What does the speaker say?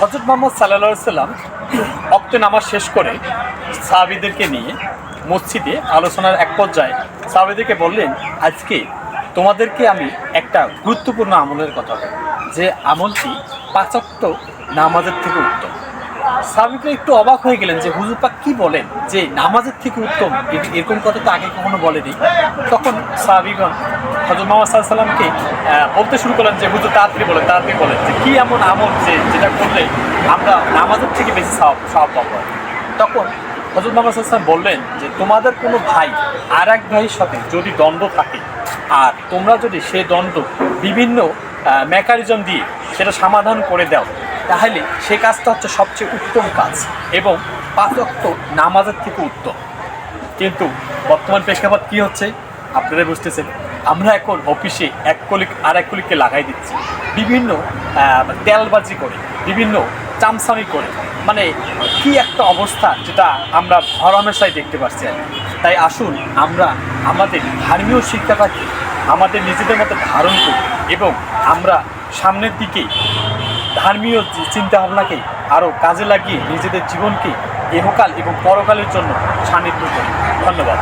হজরত মোহাম্মদ সাল্লা সাল্লাম অক্ত নামাজ শেষ করে সাহাবিদেরকে নিয়ে মসজিদে আলোচনার এক পর্যায়ে সাহাবিদেরকে বললেন, আজকে তোমাদেরকে আমি একটা গুরুত্বপূর্ণ আমলের কথা বলি যে আমলটি পাঁচক্ত নামাজের থেকে উত্তম। সাহাবিকরা একটু অবাক হয়ে গেলেন যে হুজুর পাক কি বলেন? যে নামাজের থেকে উত্তম এরকম কথা তো আগে কখনো বলেনি। তখন সাহাবিগণ মোহাম্মদ সাল্লাহ সাল্লামকে বলতে শুরু করলেন যে হুজুর তাড়াতাড়ি বলেন তাড়াতাড়ি বলেন যে কী এমন আমল যে যেটা করলে আমরা নামাজের থেকে বেশি সওয়াব সওয়াব পাবো? তখন মোহাম্মদ সাল্লাহ সাল্লাম বললেন যে তোমাদের কোনো ভাই আর এক ভাইয়ের সাথে যদি দ্বন্দ্ব থাকে, আর তোমরা যদি সে দ্বন্দ্ব বিভিন্ন মেকানিজম দিয়ে সেটা সমাধান করে দাও তাহলে সে কাজটা হচ্ছে সবচেয়ে উত্তম কাজ এবং পাঁচক্ত নামাজের থেকে উত্তম। কিন্তু বর্তমান প্রেক্ষাপট কী হচ্ছে? আপনারা বুঝতেছেন। আমরা এখন অফিসে এক কলিক আর এক কলিককে লাগাই দিচ্ছি। বিভিন্ন তেলবাজি করে, বিভিন্ন চামচামি করে। মানে কি একটা অবস্থা যেটা আমরা হরমেশাই দেখতে পাচ্ছি আর তাই আসুন আমরা আমাদের ধর্মীয় শিক্ষাটাকে, আমাদের নিজেদের মতো ধারণ করি এবং আমরা সামনের দিকে ধর্মীয় চিন্তা ভাবনাকে আরও কাজে লাগিয়ে নিজেদের জীবনকে ইহকাল এবং পরকালের জন্য সান্নিধ্য করি ধন্যবাদ।